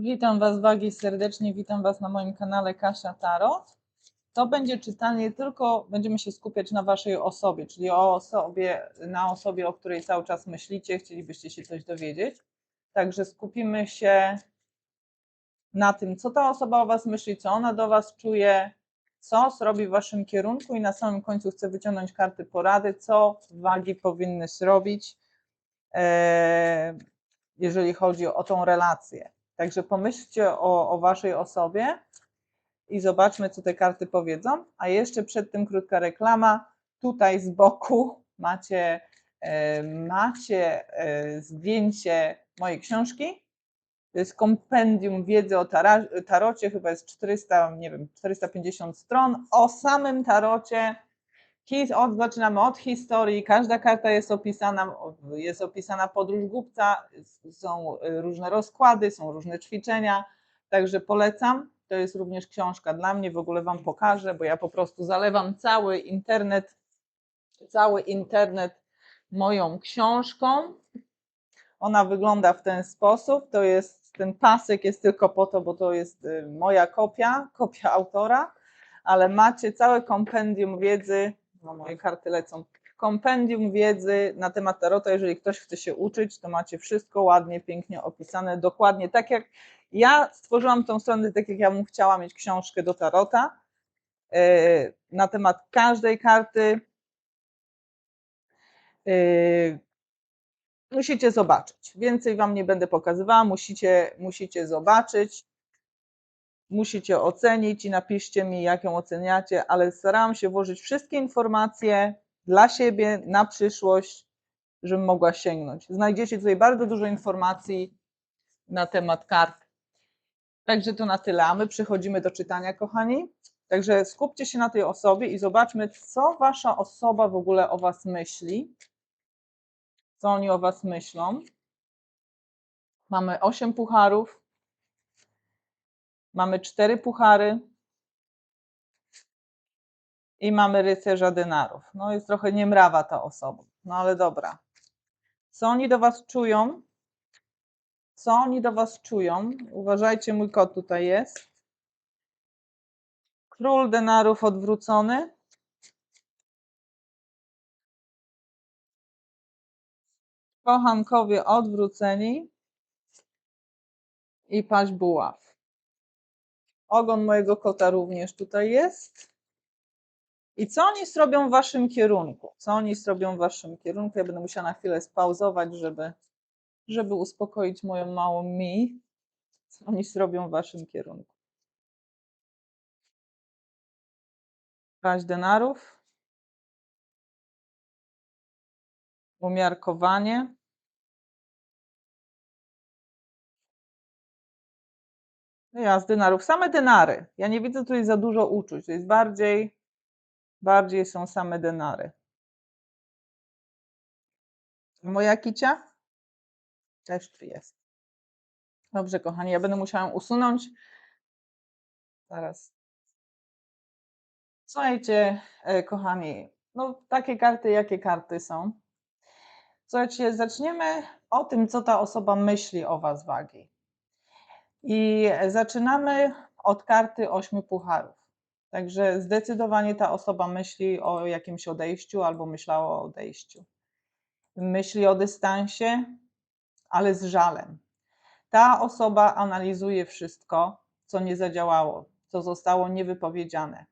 Witam Was wagi serdecznie, witam Was na moim kanale Kasia Tarot. To będzie czytanie tylko, będziemy się skupiać na Waszej osobie, czyli o osobie, na osobie, o której cały czas myślicie, chcielibyście się coś dowiedzieć. Także skupimy się na tym, co ta osoba o Was myśli, co ona do Was czuje, co zrobi w Waszym kierunku i na samym końcu chcę wyciągnąć karty porady, co wagi powinny zrobić, e, jeżeli chodzi o tą relację. Także pomyślcie o, o Waszej osobie i zobaczmy, co te karty powiedzą. A jeszcze przed tym krótka reklama. Tutaj z boku macie, e, macie e, zdjęcie mojej książki. To jest kompendium wiedzy o tarocie, chyba jest 400, nie wiem, 450 stron. O samym tarocie. His, od, zaczynamy od historii, każda karta jest opisana, jest opisana podróż głupca, są różne rozkłady, są różne ćwiczenia, także polecam. To jest również książka dla mnie, w ogóle Wam pokażę, bo ja po prostu zalewam cały internet, cały internet moją książką. Ona wygląda w ten sposób, to jest, ten pasek jest tylko po to, bo to jest y, moja kopia, kopia autora, ale macie całe kompendium wiedzy, no moje karty lecą, kompendium wiedzy na temat tarota, jeżeli ktoś chce się uczyć, to macie wszystko ładnie, pięknie opisane, dokładnie tak jak ja stworzyłam tą stronę, tak jak ja bym chciała mieć książkę do tarota, yy, na temat każdej karty, yy, musicie zobaczyć. Więcej Wam nie będę pokazywała, musicie, musicie zobaczyć, musicie ocenić i napiszcie mi, jak ją oceniacie, ale starałam się włożyć wszystkie informacje dla siebie na przyszłość, żebym mogła sięgnąć. Znajdziecie tutaj bardzo dużo informacji na temat kart. Także to na tyle, a my przechodzimy do czytania, kochani. Także skupcie się na tej osobie i zobaczmy, co wasza osoba w ogóle o was myśli co oni o Was myślą. Mamy 8 pucharów, mamy 4 puchary i mamy rycerza denarów. No jest trochę niemrawa ta osoba, no ale dobra. Co oni do Was czują? Co oni do Was czują? Uważajcie, mój kot tutaj jest. Król denarów odwrócony. kochankowie odwróceni i paść buław. Ogon mojego kota również tutaj jest. I co oni zrobią w waszym kierunku? Co oni zrobią w waszym kierunku? Ja będę musiała na chwilę spauzować, żeby, żeby uspokoić moją małą mi. Co oni zrobią w waszym kierunku? Paść denarów. Umiarkowanie. Ja z dynarów. Same dynary. Ja nie widzę tutaj za dużo uczuć. To jest bardziej, bardziej są same dynary. Moja kicia? Też tu jest. Dobrze, kochani, ja będę musiała usunąć. Zaraz. Słuchajcie, e, kochani, no takie karty, jakie karty są. Słuchajcie, zaczniemy o tym, co ta osoba myśli o Was, wagi. I zaczynamy od karty ośmiu pucharów. Także zdecydowanie ta osoba myśli o jakimś odejściu albo myślała o odejściu. Myśli o dystansie, ale z żalem. Ta osoba analizuje wszystko, co nie zadziałało, co zostało niewypowiedziane.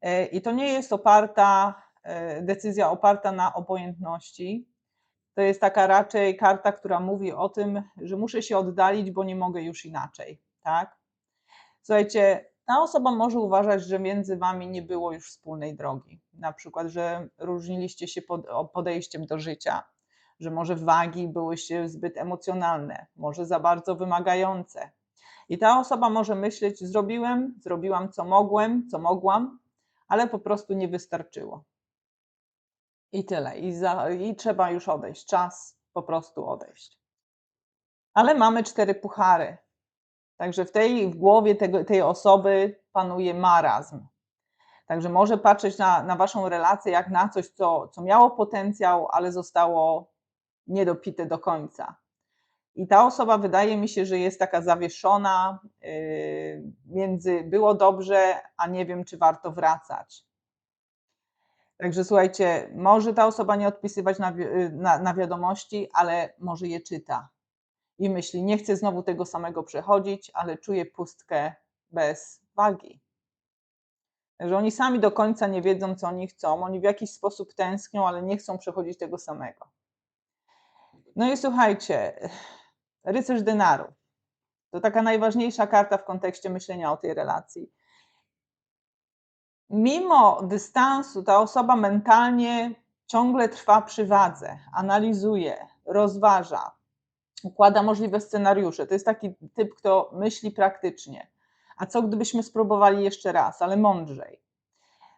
E, I to nie jest oparta, e, decyzja oparta na obojętności, to jest taka raczej karta, która mówi o tym, że muszę się oddalić, bo nie mogę już inaczej, tak? Słuchajcie, ta osoba może uważać, że między wami nie było już wspólnej drogi. Na przykład, że różniliście się pod, podejściem do życia, że może wagi byłyście zbyt emocjonalne, może za bardzo wymagające. I ta osoba może myśleć: zrobiłem, zrobiłam co mogłem, co mogłam, ale po prostu nie wystarczyło. I tyle. I, za, I trzeba już odejść. Czas po prostu odejść. Ale mamy cztery puchary. Także w tej w głowie tego, tej osoby panuje marazm. Także może patrzeć na, na waszą relację jak na coś, co, co miało potencjał, ale zostało niedopite do końca. I ta osoba wydaje mi się, że jest taka zawieszona yy, między było dobrze, a nie wiem, czy warto wracać. Także słuchajcie, może ta osoba nie odpisywać na, na, na wiadomości, ale może je czyta i myśli, nie chcę znowu tego samego przechodzić, ale czuję pustkę bez wagi. Że oni sami do końca nie wiedzą, co oni chcą, oni w jakiś sposób tęsknią, ale nie chcą przechodzić tego samego. No i słuchajcie, rycerz denarów. To taka najważniejsza karta w kontekście myślenia o tej relacji. Mimo dystansu, ta osoba mentalnie ciągle trwa przy wadze, analizuje, rozważa, układa możliwe scenariusze. To jest taki typ, kto myśli praktycznie. A co gdybyśmy spróbowali jeszcze raz, ale mądrzej?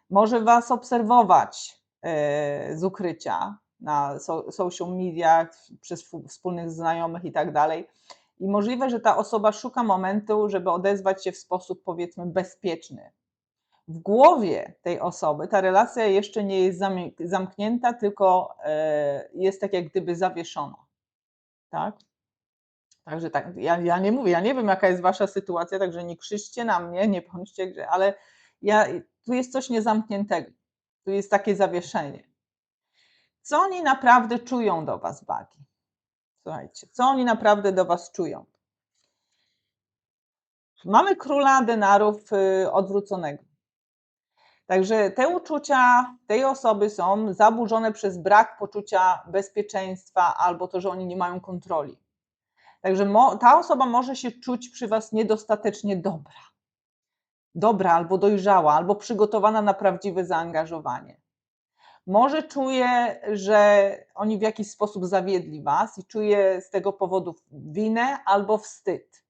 Może Was obserwować e, z ukrycia na social mediach, przez wspólnych znajomych i tak dalej. I możliwe, że ta osoba szuka momentu, żeby odezwać się w sposób powiedzmy bezpieczny. W głowie tej osoby ta relacja jeszcze nie jest zamknięta, tylko e, jest tak jak gdyby zawieszona. Tak? Także tak, ja, ja nie mówię, ja nie wiem, jaka jest wasza sytuacja, także nie krzyczcie na mnie, nie bądźcie grze, ale ja, tu jest coś niezamkniętego. Tu jest takie zawieszenie. Co oni naprawdę czują do was, bagi? Słuchajcie, co oni naprawdę do was czują? Mamy króla denarów y, odwróconego. Także te uczucia tej osoby są zaburzone przez brak poczucia bezpieczeństwa albo to, że oni nie mają kontroli. Także ta osoba może się czuć przy Was niedostatecznie dobra. Dobra albo dojrzała, albo przygotowana na prawdziwe zaangażowanie. Może czuje, że oni w jakiś sposób zawiedli Was i czuje z tego powodu winę albo wstyd.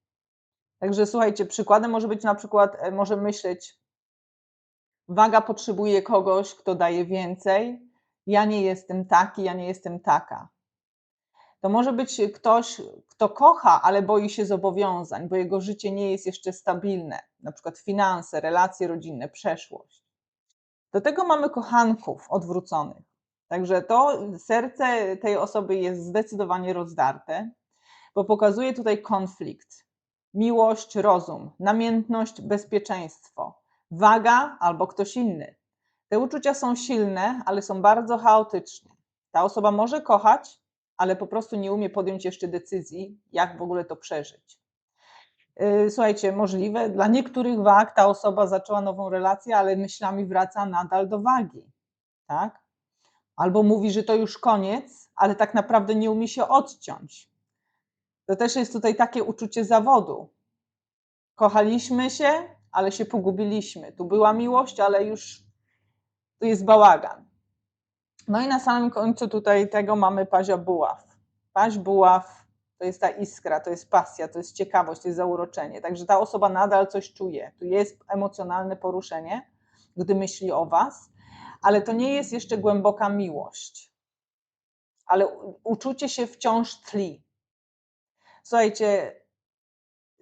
Także słuchajcie, przykładem może być na przykład, e, może myśleć, waga potrzebuje kogoś, kto daje więcej, ja nie jestem taki, ja nie jestem taka. To może być ktoś, kto kocha, ale boi się zobowiązań, bo jego życie nie jest jeszcze stabilne, na przykład finanse, relacje rodzinne, przeszłość. Do tego mamy kochanków odwróconych. Także to serce tej osoby jest zdecydowanie rozdarte, bo pokazuje tutaj konflikt. Miłość, rozum, namiętność, bezpieczeństwo, waga albo ktoś inny. Te uczucia są silne, ale są bardzo chaotyczne. Ta osoba może kochać, ale po prostu nie umie podjąć jeszcze decyzji, jak w ogóle to przeżyć. Y, słuchajcie, możliwe, dla niektórych wag ta osoba zaczęła nową relację, ale myślami wraca nadal do wagi. Tak? Albo mówi, że to już koniec, ale tak naprawdę nie umie się odciąć. To też jest tutaj takie uczucie zawodu. Kochaliśmy się, ale się pogubiliśmy. Tu była miłość, ale już tu jest bałagan. No i na samym końcu tutaj tego mamy pazia buław. Paź buław to jest ta iskra, to jest pasja, to jest ciekawość, to jest zauroczenie. Także ta osoba nadal coś czuje. Tu jest emocjonalne poruszenie, gdy myśli o was, ale to nie jest jeszcze głęboka miłość. Ale uczucie się wciąż tli. Słuchajcie,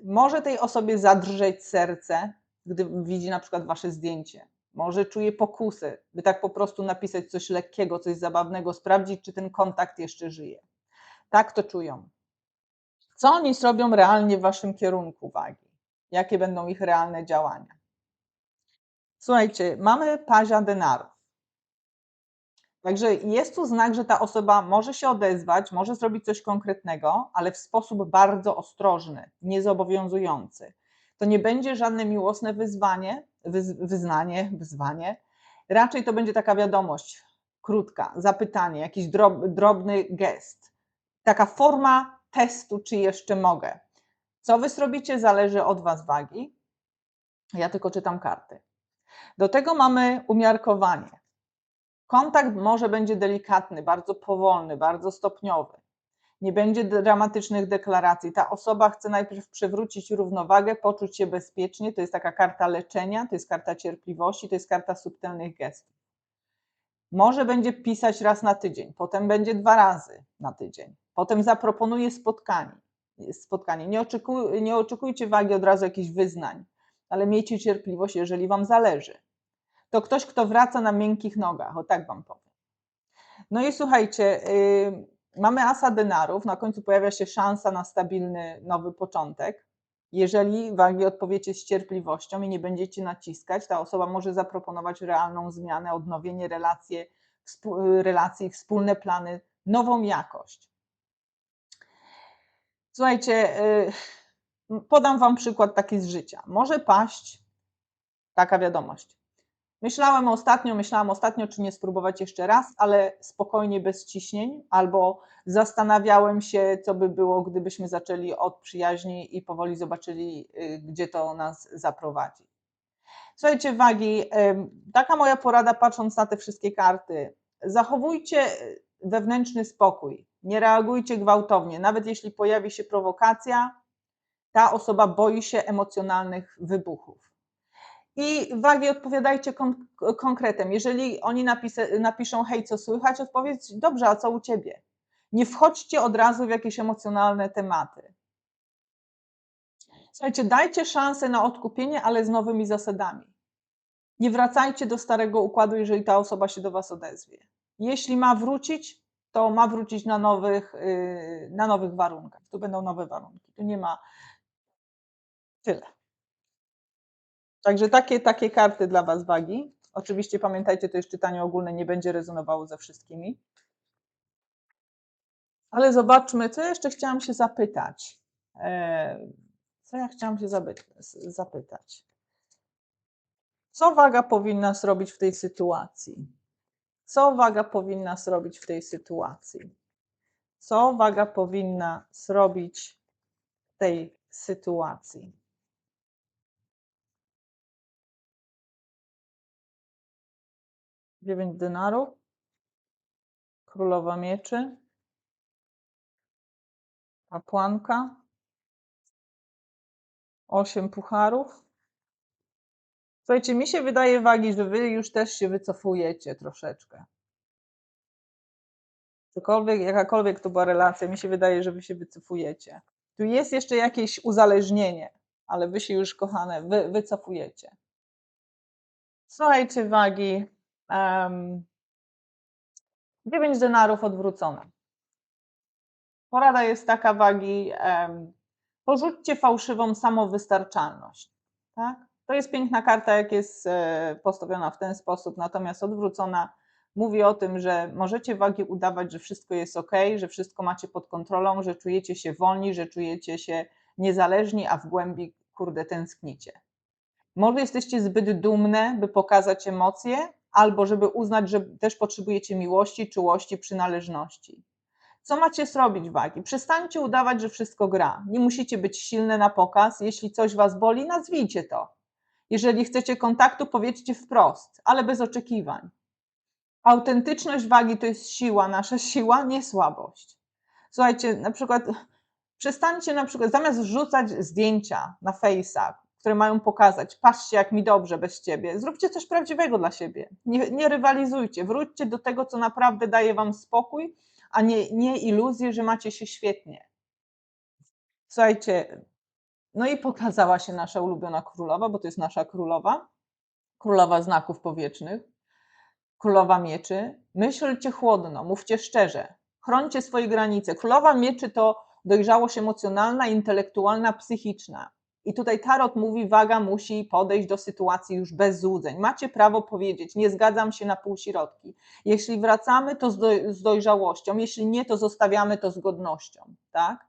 może tej osobie zadrżeć serce, gdy widzi na przykład wasze zdjęcie może czuje pokusę, by tak po prostu napisać coś lekkiego, coś zabawnego, sprawdzić, czy ten kontakt jeszcze żyje. Tak to czują. Co oni zrobią realnie w waszym kierunku wagi? Jakie będą ich realne działania? Słuchajcie, mamy pazia denarów. Także jest tu znak, że ta osoba może się odezwać, może zrobić coś konkretnego, ale w sposób bardzo ostrożny, niezobowiązujący. To nie będzie żadne miłosne wyzwanie, wyznanie, wyzwanie. Raczej to będzie taka wiadomość krótka, zapytanie, jakiś drobny gest. Taka forma testu, czy jeszcze mogę. Co wy zrobicie, zależy od was wagi. Ja tylko czytam karty. Do tego mamy umiarkowanie. Kontakt może będzie delikatny, bardzo powolny, bardzo stopniowy nie będzie dramatycznych deklaracji. Ta osoba chce najpierw przywrócić równowagę, poczuć się bezpiecznie. To jest taka karta leczenia, to jest karta cierpliwości, to jest karta subtelnych gestów. Może będzie pisać raz na tydzień, potem będzie dwa razy na tydzień, potem zaproponuje spotkanie. spotkanie. Nie, oczekuj, nie oczekujcie wagi od razu jakichś wyznań, ale miejcie cierpliwość, jeżeli Wam zależy. To ktoś, kto wraca na miękkich nogach, o tak Wam powiem. No i słuchajcie, yy, mamy asa denarów, na końcu pojawia się szansa na stabilny nowy początek. Jeżeli wagi odpowiecie z cierpliwością i nie będziecie naciskać, ta osoba może zaproponować realną zmianę, odnowienie relacje, relacji, wspólne plany, nową jakość. Słuchajcie, y, podam Wam przykład taki z życia. Może paść taka wiadomość. Myślałem ostatnio, myślałam ostatnio, czy nie spróbować jeszcze raz, ale spokojnie, bez ciśnień, albo zastanawiałem się, co by było, gdybyśmy zaczęli od przyjaźni i powoli zobaczyli, y, gdzie to nas zaprowadzi. Słuchajcie, wagi, taka moja porada, patrząc na te wszystkie karty. Zachowujcie wewnętrzny spokój, nie reagujcie gwałtownie, nawet jeśli pojawi się prowokacja, ta osoba boi się emocjonalnych wybuchów i wagi odpowiadajcie kon konkretem. Jeżeli oni napiszą, hej, co słychać, odpowiedz, dobrze, a co u ciebie? Nie wchodźcie od razu w jakieś emocjonalne tematy. Słuchajcie, dajcie szansę na odkupienie, ale z nowymi zasadami. Nie wracajcie do starego układu, jeżeli ta osoba się do Was odezwie. Jeśli ma wrócić, to ma wrócić na nowych, yy, na nowych warunkach. Tu będą nowe warunki. Tu nie ma tyle. Także takie, takie karty dla Was wagi. Oczywiście pamiętajcie, to jest czytanie ogólne, nie będzie rezonowało ze wszystkimi. Ale zobaczmy, co jeszcze chciałam się zapytać. E, co ja chciałam się zapytać? Co waga powinna zrobić w tej sytuacji? Co waga powinna zrobić w tej sytuacji? Co waga powinna zrobić w tej sytuacji? Dziewięć denarów, królowa mieczy, kapłanka, osiem pucharów. Słuchajcie, mi się wydaje wagi, że wy już też się wycofujecie troszeczkę. Cokolwiek, jakakolwiek to była relacja, mi się wydaje, że wy się wycofujecie. Tu jest jeszcze jakieś uzależnienie, ale wy się już, kochane, wy, wycofujecie. Słuchajcie, wagi, Um, 9 denarów odwrócone. Porada jest taka wagi, um, porzućcie fałszywą samowystarczalność. Tak? To jest piękna karta, jak jest e, postawiona w ten sposób, natomiast odwrócona mówi o tym, że możecie wagi udawać, że wszystko jest ok, że wszystko macie pod kontrolą, że czujecie się wolni, że czujecie się niezależni, a w głębi, kurde, tęsknicie. Może jesteście zbyt dumne, by pokazać emocje, albo żeby uznać, że też potrzebujecie miłości, czułości, przynależności. Co macie zrobić, wagi? Przestańcie udawać, że wszystko gra. Nie musicie być silne na pokaz. Jeśli coś was boli, nazwijcie to. Jeżeli chcecie kontaktu, powiedzcie wprost, ale bez oczekiwań. Autentyczność wagi to jest siła, nasza siła, nie słabość. Słuchajcie, na przykład przestańcie na przykład zamiast wrzucać zdjęcia na Face'a, które mają pokazać, patrzcie jak mi dobrze bez ciebie, zróbcie coś prawdziwego dla siebie, nie, nie rywalizujcie, wróćcie do tego, co naprawdę daje wam spokój, a nie, nie iluzję, że macie się świetnie. Słuchajcie, no i pokazała się nasza ulubiona królowa, bo to jest nasza królowa, królowa znaków powietrznych, królowa mieczy. Myślcie chłodno, mówcie szczerze, chroncie swoje granice. Królowa mieczy to dojrzałość emocjonalna, intelektualna, psychiczna. I tutaj tarot mówi, waga musi podejść do sytuacji już bez złudzeń. Macie prawo powiedzieć, nie zgadzam się na półśrodki. Jeśli wracamy, to z dojrzałością, jeśli nie, to zostawiamy to z godnością. Tak?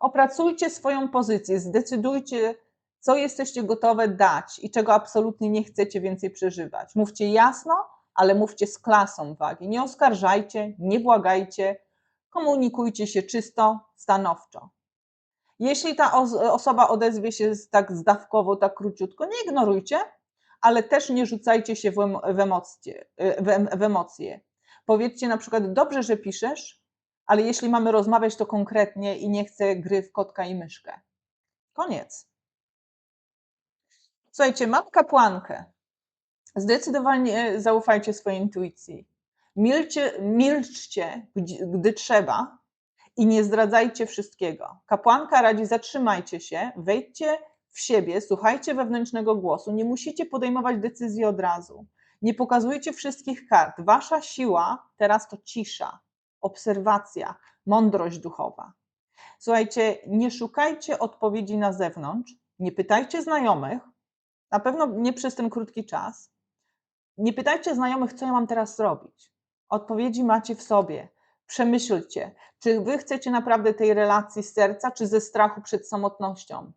Opracujcie swoją pozycję, zdecydujcie, co jesteście gotowe dać i czego absolutnie nie chcecie więcej przeżywać. Mówcie jasno, ale mówcie z klasą wagi. Nie oskarżajcie, nie błagajcie, komunikujcie się czysto, stanowczo. Jeśli ta osoba odezwie się tak zdawkowo, tak króciutko, nie ignorujcie, ale też nie rzucajcie się w emocje. W emocje. Powiedzcie na przykład, dobrze, że piszesz, ale jeśli mamy rozmawiać, to konkretnie i nie chcę gry w kotka i myszkę. Koniec. Słuchajcie, mam kapłankę. Zdecydowanie zaufajcie swojej intuicji. Milczcie, milczcie gdy trzeba, i nie zdradzajcie wszystkiego. Kapłanka radzi, zatrzymajcie się, wejdźcie w siebie, słuchajcie wewnętrznego głosu, nie musicie podejmować decyzji od razu. Nie pokazujcie wszystkich kart. Wasza siła teraz to cisza. obserwacja, mądrość duchowa. Słuchajcie, nie szukajcie odpowiedzi na zewnątrz, nie pytajcie znajomych, na pewno nie przez ten krótki czas. Nie pytajcie znajomych, co ja mam teraz zrobić. Odpowiedzi macie w sobie. Przemyślcie, czy wy chcecie naprawdę tej relacji z serca, czy ze strachu przed samotnością.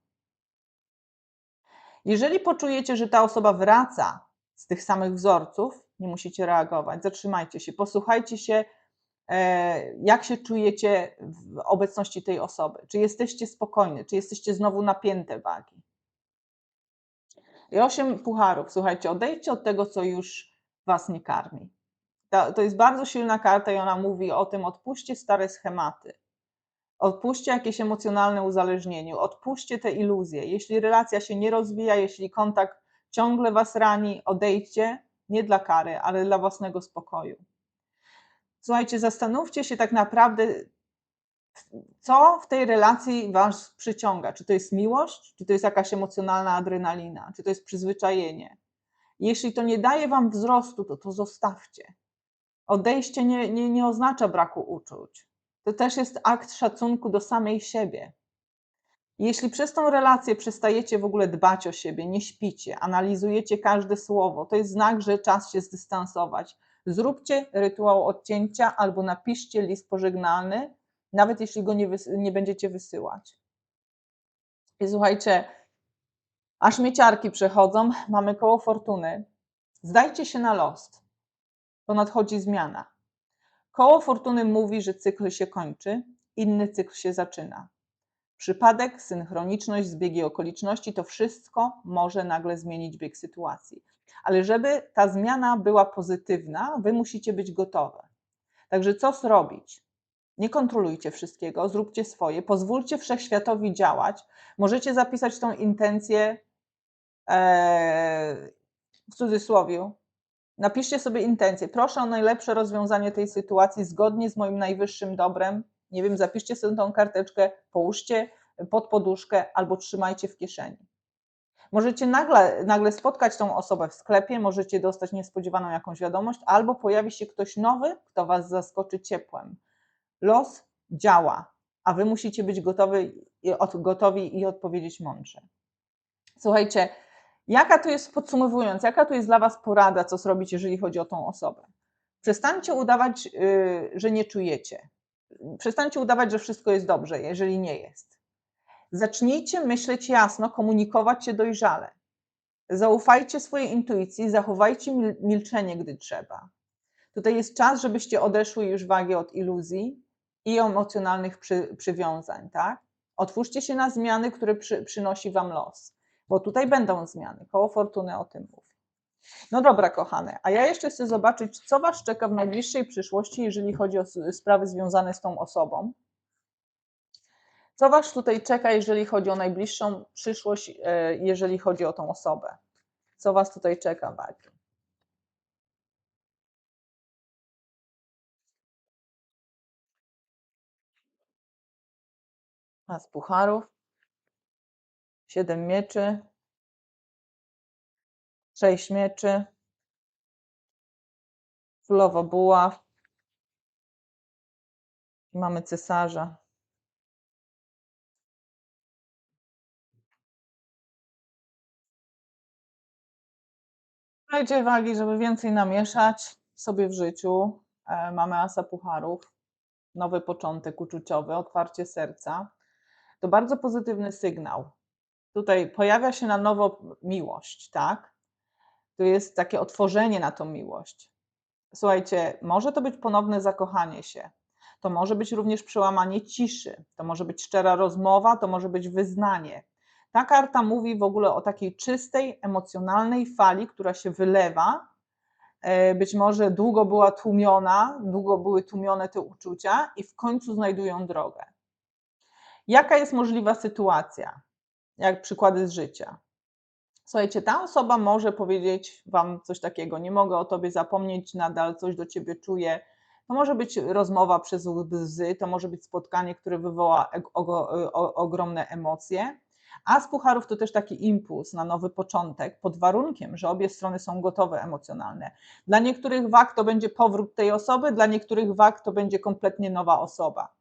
Jeżeli poczujecie, że ta osoba wraca z tych samych wzorców, nie musicie reagować, zatrzymajcie się, posłuchajcie się, e, jak się czujecie w obecności tej osoby. Czy jesteście spokojni, czy jesteście znowu napięte wagi. I osiem pucharów, słuchajcie, odejdźcie od tego, co już was nie karmi. To, to jest bardzo silna karta i ona mówi o tym, odpuśćcie stare schematy. Odpuśćcie jakieś emocjonalne uzależnienie, odpuśćcie te iluzje. Jeśli relacja się nie rozwija, jeśli kontakt ciągle was rani, odejdźcie, nie dla kary, ale dla własnego spokoju. Słuchajcie, zastanówcie się tak naprawdę, co w tej relacji was przyciąga. Czy to jest miłość, czy to jest jakaś emocjonalna adrenalina, czy to jest przyzwyczajenie. Jeśli to nie daje wam wzrostu, to to zostawcie. Odejście nie, nie, nie oznacza braku uczuć. To też jest akt szacunku do samej siebie. Jeśli przez tą relację przestajecie w ogóle dbać o siebie, nie śpicie, analizujecie każde słowo, to jest znak, że czas się zdystansować. Zróbcie rytuał odcięcia albo napiszcie list pożegnalny, nawet jeśli go nie, nie będziecie wysyłać. I słuchajcie, aż mieciarki przechodzą, mamy koło fortuny. Zdajcie się na los, to nadchodzi zmiana. Koło fortuny mówi, że cykl się kończy, inny cykl się zaczyna. Przypadek, synchroniczność, zbiegi okoliczności to wszystko może nagle zmienić bieg sytuacji. Ale żeby ta zmiana była pozytywna, wy musicie być gotowe. Także co zrobić? Nie kontrolujcie wszystkiego, zróbcie swoje, pozwólcie wszechświatowi działać. Możecie zapisać tą intencję e, w cudzysłowie. Napiszcie sobie intencję. Proszę o najlepsze rozwiązanie tej sytuacji zgodnie z moim najwyższym dobrem. Nie wiem, zapiszcie sobie tą karteczkę, połóżcie pod poduszkę albo trzymajcie w kieszeni. Możecie nagle, nagle spotkać tą osobę w sklepie, możecie dostać niespodziewaną jakąś wiadomość, albo pojawi się ktoś nowy, kto Was zaskoczy ciepłem. Los działa, a Wy musicie być gotowi, gotowi i odpowiedzieć mądrze. Słuchajcie, jaka to jest, podsumowując, jaka to jest dla Was porada, co zrobić, jeżeli chodzi o tą osobę? Przestańcie udawać, y, że nie czujecie. Przestańcie udawać, że wszystko jest dobrze, jeżeli nie jest. Zacznijcie myśleć jasno, komunikować się dojrzale. Zaufajcie swojej intuicji, zachowajcie milczenie, gdy trzeba. Tutaj jest czas, żebyście odeszły już wagi od iluzji i emocjonalnych przy, przywiązań, tak? Otwórzcie się na zmiany, które przy, przynosi Wam los, bo tutaj będą zmiany. Koło fortuny o tym mówi. No dobra, kochane, a ja jeszcze chcę zobaczyć, co Was czeka w najbliższej przyszłości, jeżeli chodzi o sprawy związane z tą osobą. Co Was tutaj czeka, jeżeli chodzi o najbliższą przyszłość, e, jeżeli chodzi o tą osobę? Co Was tutaj czeka, Wagi? z pucharów, siedem mieczy, sześć mieczy, królowa buław i mamy cesarza. Słuchajcie wagi, żeby więcej namieszać sobie w życiu. E, mamy asa pucharów, nowy początek uczuciowy, otwarcie serca. To bardzo pozytywny sygnał. Tutaj pojawia się na nowo miłość, tak? To jest takie otworzenie na tą miłość. Słuchajcie, może to być ponowne zakochanie się. To może być również przełamanie ciszy. To może być szczera rozmowa, to może być wyznanie. Ta karta mówi w ogóle o takiej czystej, emocjonalnej fali, która się wylewa. E, być może długo była tłumiona, długo były tłumione te uczucia i w końcu znajdują drogę. Jaka jest możliwa sytuacja? Jak przykłady z życia. Słuchajcie, ta osoba może powiedzieć Wam coś takiego: Nie mogę o Tobie zapomnieć, nadal coś do Ciebie czuję. To może być rozmowa przez łzy, to może być spotkanie, które wywoła ogromne emocje, As pucharów to też taki impuls na nowy początek, pod warunkiem, że obie strony są gotowe emocjonalne. Dla niektórych wag to będzie powrót tej osoby, dla niektórych wag to będzie kompletnie nowa osoba.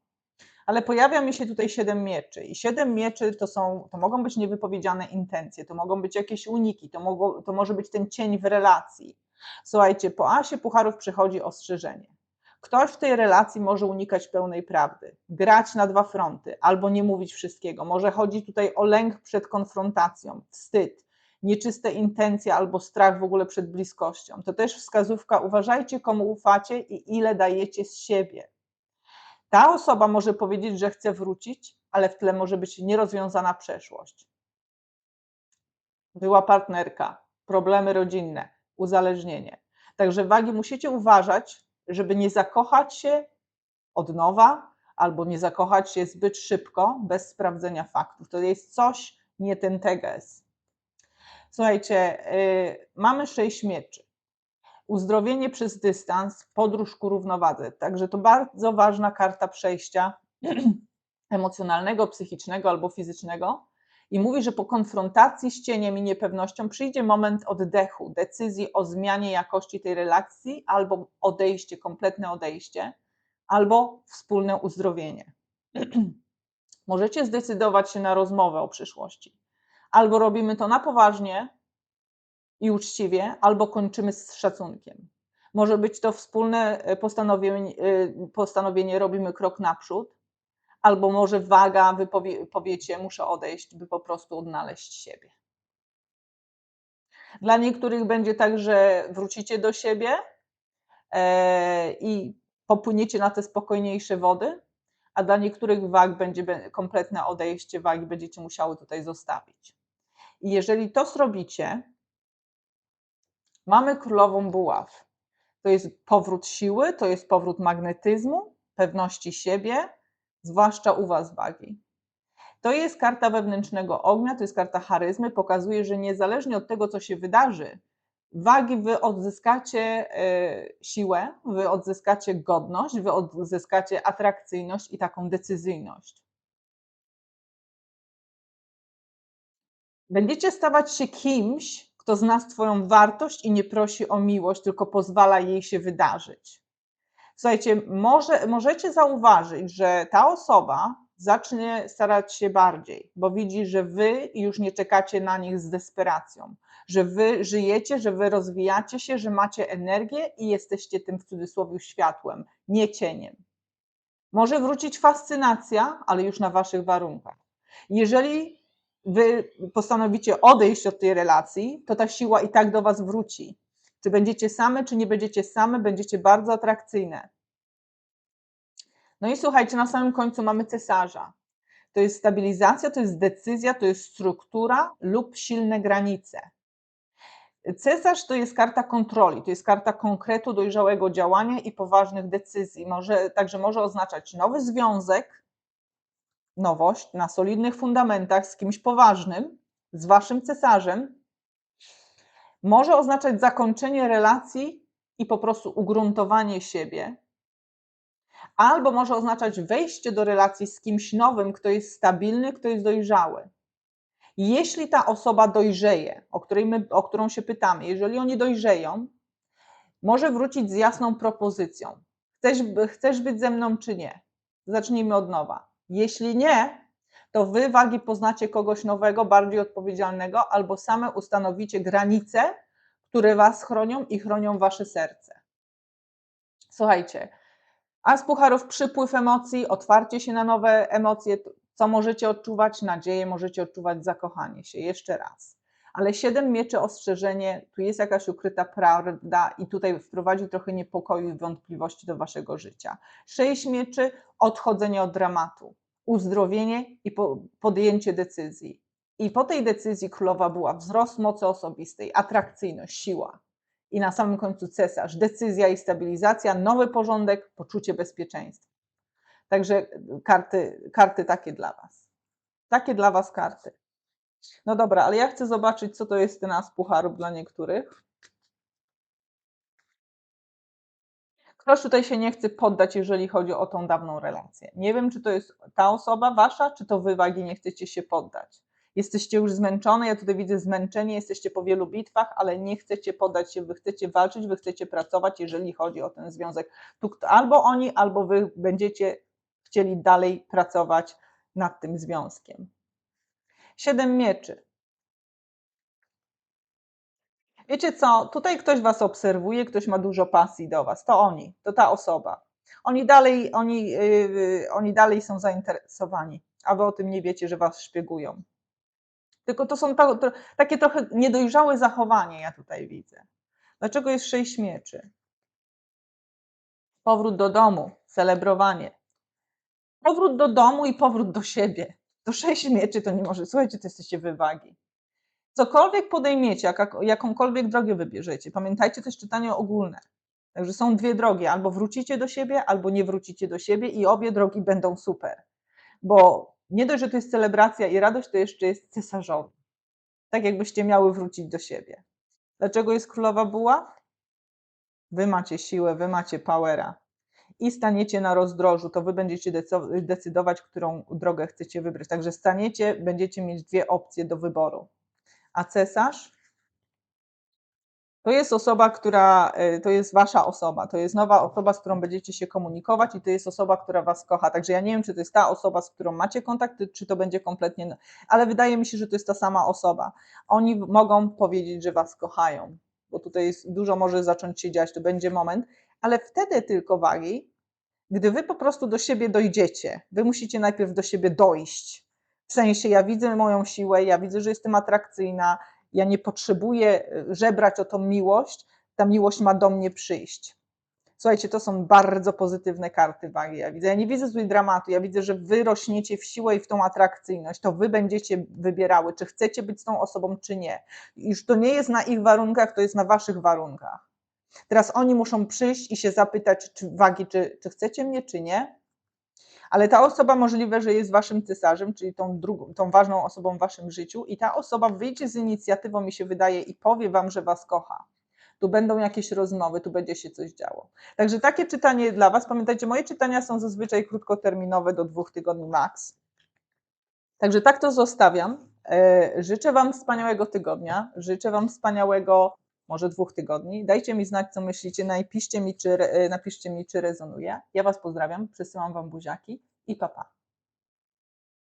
Ale pojawia mi się tutaj siedem mieczy i siedem mieczy to są, to mogą być niewypowiedziane intencje, to mogą być jakieś uniki, to, mogą, to może być ten cień w relacji. Słuchajcie, po asie pucharów przychodzi ostrzeżenie. Ktoś w tej relacji może unikać pełnej prawdy, grać na dwa fronty albo nie mówić wszystkiego. Może chodzi tutaj o lęk przed konfrontacją, wstyd, nieczyste intencje albo strach w ogóle przed bliskością. To też wskazówka, uważajcie komu ufacie i ile dajecie z siebie. Ta osoba może powiedzieć, że chce wrócić, ale w tle może być nierozwiązana przeszłość. Była partnerka, problemy rodzinne, uzależnienie. Także wagi musicie uważać, żeby nie zakochać się od nowa albo nie zakochać się zbyt szybko, bez sprawdzenia faktów. To jest coś nie ten teges. Słuchajcie, yy, mamy sześć mieczy. Uzdrowienie przez dystans, podróż ku równowadze. Także to bardzo ważna karta przejścia emocjonalnego, psychicznego albo fizycznego. I mówi, że po konfrontacji z cieniem i niepewnością przyjdzie moment oddechu, decyzji o zmianie jakości tej relacji, albo odejście, kompletne odejście, albo wspólne uzdrowienie. Możecie zdecydować się na rozmowę o przyszłości. Albo robimy to na poważnie i uczciwie, albo kończymy z szacunkiem. Może być to wspólne e, postanowienie, postanowienie robimy krok naprzód, albo może waga, wy powie, powiecie, muszę odejść, by po prostu odnaleźć siebie. Dla niektórych będzie tak, że wrócicie do siebie e, i popłyniecie na te spokojniejsze wody, a dla niektórych wag będzie kompletne odejście wagi, będziecie musiały tutaj zostawić. I jeżeli to zrobicie, mamy królową buław. To jest powrót siły, to jest powrót magnetyzmu, pewności siebie, zwłaszcza u Was wagi. To jest karta wewnętrznego ognia, to jest karta charyzmy, pokazuje, że niezależnie od tego, co się wydarzy, wagi wy odzyskacie e, siłę, wy odzyskacie godność, wy odzyskacie atrakcyjność i taką decyzyjność. Będziecie stawać się kimś, kto zna swoją wartość i nie prosi o miłość, tylko pozwala jej się wydarzyć. Słuchajcie, może, możecie zauważyć, że ta osoba zacznie starać się bardziej, bo widzi, że wy już nie czekacie na nich z desperacją, że wy żyjecie, że wy rozwijacie się, że macie energię i jesteście tym w cudzysłowie światłem, nie cieniem. Może wrócić fascynacja, ale już na waszych warunkach. Jeżeli wy postanowicie odejść od tej relacji, to ta siła i tak do was wróci. Czy będziecie same, czy nie będziecie same, będziecie bardzo atrakcyjne. No i słuchajcie, na samym końcu mamy cesarza. To jest stabilizacja, to jest decyzja, to jest struktura lub silne granice. Cesarz to jest karta kontroli, to jest karta konkretu, dojrzałego działania i poważnych decyzji. Może, także może oznaczać nowy związek, nowość na solidnych fundamentach z kimś poważnym, z waszym cesarzem, może oznaczać zakończenie relacji i po prostu ugruntowanie siebie, albo może oznaczać wejście do relacji z kimś nowym, kto jest stabilny, kto jest dojrzały. Jeśli ta osoba dojrzeje, o, której my, o którą się pytamy, jeżeli oni dojrzeją, może wrócić z jasną propozycją. Chcesz, chcesz być ze mną, czy nie? Zacznijmy od nowa. Jeśli nie, to wy wagi poznacie kogoś nowego, bardziej odpowiedzialnego, albo same ustanowicie granice, które was chronią i chronią wasze serce. Słuchajcie, a z pucharów przypływ emocji, otwarcie się na nowe emocje, co możecie odczuwać? Nadzieję, możecie odczuwać zakochanie się. Jeszcze raz. Ale siedem mieczy ostrzeżenie, tu jest jakaś ukryta prawda i tutaj wprowadzi trochę niepokoju i wątpliwości do waszego życia. Sześć mieczy, odchodzenie od dramatu uzdrowienie i podjęcie decyzji. I po tej decyzji królowa była wzrost mocy osobistej, atrakcyjność, siła. I na samym końcu cesarz, decyzja i stabilizacja, nowy porządek, poczucie bezpieczeństwa. Także karty, karty takie dla Was. Takie dla Was karty. No dobra, ale ja chcę zobaczyć, co to jest ten as pucharów dla niektórych. Ktoś tutaj się nie chce poddać, jeżeli chodzi o tą dawną relację. Nie wiem, czy to jest ta osoba wasza, czy to wy wagi nie chcecie się poddać. Jesteście już zmęczone, ja tutaj widzę zmęczenie, jesteście po wielu bitwach, ale nie chcecie podać się, wy chcecie walczyć, wy chcecie pracować, jeżeli chodzi o ten związek. Tu albo oni, albo wy będziecie chcieli dalej pracować nad tym związkiem. Siedem mieczy. Wiecie co, tutaj ktoś was obserwuje, ktoś ma dużo pasji do was, to oni, to ta osoba. Oni dalej, oni, yy, oni dalej są zainteresowani, a wy o tym nie wiecie, że was szpiegują. Tylko to są takie trochę niedojrzałe zachowanie, ja tutaj widzę. Dlaczego jest sześć mieczy? Powrót do domu, celebrowanie. Powrót do domu i powrót do siebie. To sześć mieczy to nie może. Słuchajcie, to jesteście wywagi. Cokolwiek podejmiecie, jak, jakąkolwiek drogę wybierzecie, pamiętajcie, jest czytanie ogólne. Także są dwie drogi, albo wrócicie do siebie, albo nie wrócicie do siebie i obie drogi będą super. Bo nie dość, że to jest celebracja i radość, to jeszcze jest cesarzowi. Tak jakbyście miały wrócić do siebie. Dlaczego jest królowa buła? Wy macie siłę, wy macie powera i staniecie na rozdrożu, to wy będziecie decydować, którą drogę chcecie wybrać. Także staniecie, będziecie mieć dwie opcje do wyboru. A cesarz to jest osoba, która, e, to jest wasza osoba, to jest nowa osoba, z którą będziecie się komunikować i to jest osoba, która was kocha. Także ja nie wiem, czy to jest ta osoba, z którą macie kontakt, czy to będzie kompletnie, ale wydaje mi się, że to jest ta sama osoba. Oni mogą powiedzieć, że was kochają, bo tutaj jest, dużo może zacząć się dziać, to będzie moment, ale wtedy tylko wagi, gdy wy po prostu do siebie dojdziecie. Wy musicie najpierw do siebie dojść. W sensie, ja widzę moją siłę, ja widzę, że jestem atrakcyjna, ja nie potrzebuję e, żebrać o tą miłość, ta miłość ma do mnie przyjść. Słuchajcie, to są bardzo pozytywne karty wagi. Ja widzę, ja nie widzę tutaj dramatu, ja widzę, że wy rośniecie w siłę i w tą atrakcyjność. To wy będziecie wybierały, czy chcecie być z tą osobą, czy nie. Już to nie jest na ich warunkach, to jest na waszych warunkach. Teraz oni muszą przyjść i się zapytać, czy wagi, czy, czy chcecie mnie, czy nie. Ale ta osoba możliwe, że jest waszym cesarzem, czyli tą, drugą, tą ważną osobą w waszym życiu, i ta osoba wyjdzie z inicjatywą, mi się wydaje, i powie wam, że was kocha. Tu będą jakieś rozmowy, tu będzie się coś działo. Także takie czytanie dla Was. Pamiętajcie, moje czytania są zazwyczaj krótkoterminowe do dwóch tygodni max. Także tak to zostawiam. E, życzę Wam wspaniałego tygodnia. Życzę Wam wspaniałego może dwóch tygodni. Dajcie mi znać, co myślicie, napiszcie mi, czy, napiszcie mi, czy rezonuje. Ja Was pozdrawiam, przesyłam Wam buziaki i papa. Pa.